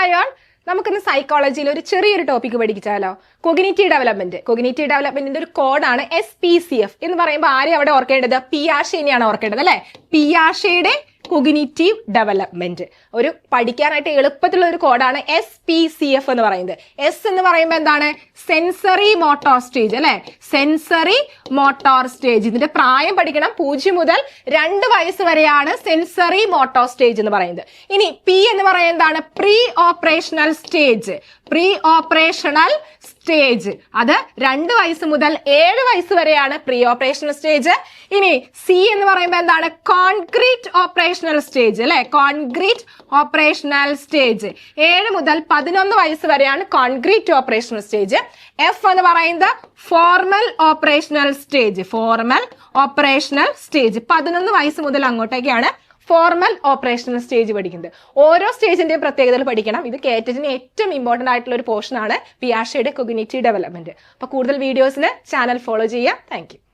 Hi നമുക്കിന്ന് സൈക്കോളജിയിൽ ഒരു ചെറിയൊരു ടോപ്പിക് പഠിച്ചാലോ കൊഗ്നിറ്റീവ് ഡെവലപ്മെന്റ് കൊഗ്നിറ്റീവ് ഡെവലപ്മെന്റിന്റെ ഒരു കോഡാണ് എസ് പി സി എഫ് എന്ന് പറയുമ്പോൾ ആരെയും അവിടെ ഓർക്കേണ്ടത്? പിയാഷേനെയാണ് ഓർക്കേണ്ടത് അല്ലെ? പിയാഷയുടെ കൊഗ്നിറ്റീവ് ഡെവലപ്മെന്റ് ഒരു പഠിക്കാനായിട്ട് എളുപ്പത്തിലുള്ള ഒരു കോഡാണ് എസ് പി സി എഫ് എന്ന് പറയുന്നത്. എസ് എന്ന് പറയുമ്പോൾ എന്താണ്? സെൻസറി മോട്ടോർ സ്റ്റേജ് അല്ലെ? സെൻസറി മോട്ടോർ സ്റ്റേജ് ഇതിന്റെ പ്രായം പഠിക്കണം. പൂജ്യം മുതൽ രണ്ട് വയസ്സ് വരെയാണ് സെൻസറി മോട്ടോർ സ്റ്റേജ് എന്ന് പറയുന്നത്. ഇനി പി എന്ന് പറയുന്നതാണ് pre operational stage pre operational stage അത് രണ്ട് വയസ്സ് മുതൽ ഏഴ് വയസ്സ് വരെയാണ് പ്രീ ഓപ്പറേഷണൽ സ്റ്റേജ് ഇനി സി എന്ന് പറയുമ്പോൾ എന്താണ്? കോൺക്രീറ്റ് ഓപ്പറേഷണൽ സ്റ്റേജ് അല്ലെ? കോൺക്രീറ്റ് ഓപ്പറേഷണൽ സ്റ്റേജ് ഏഴ് മുതൽ പതിനൊന്ന് വയസ്സ് വരെയാണ് കോൺക്രീറ്റ് ഓപ്പറേഷണൽ സ്റ്റേജ് എഫ് എന്ന് പറയുന്നത് formal operational stage formal operational stage പതിനൊന്ന് വയസ്സ് മുതൽ അങ്ങോട്ടേക്കാണ് ഫോർമൽ ഓപ്പറേഷണൽ സ്റ്റേജ് പഠിക്കുന്നത്. ഓരോ സ്റ്റേജിന്റെയും പ്രത്യേകതകൾ പഠിക്കണം. ഇത് കേറ്ററ്റിന് ഏറ്റവും ഇമ്പോർട്ടന്റ് ആയിട്ടുള്ള ഒരു പോർഷനാണ് പിയാഷയുടെ കൊഗ്നേറ്റീവ് ഡെവലപ്മെന്റ് അപ്പോൾ കൂടുതൽ വീഡിയോസിന് ചാനൽ ഫോളോ ചെയ്യുക. താങ്ക്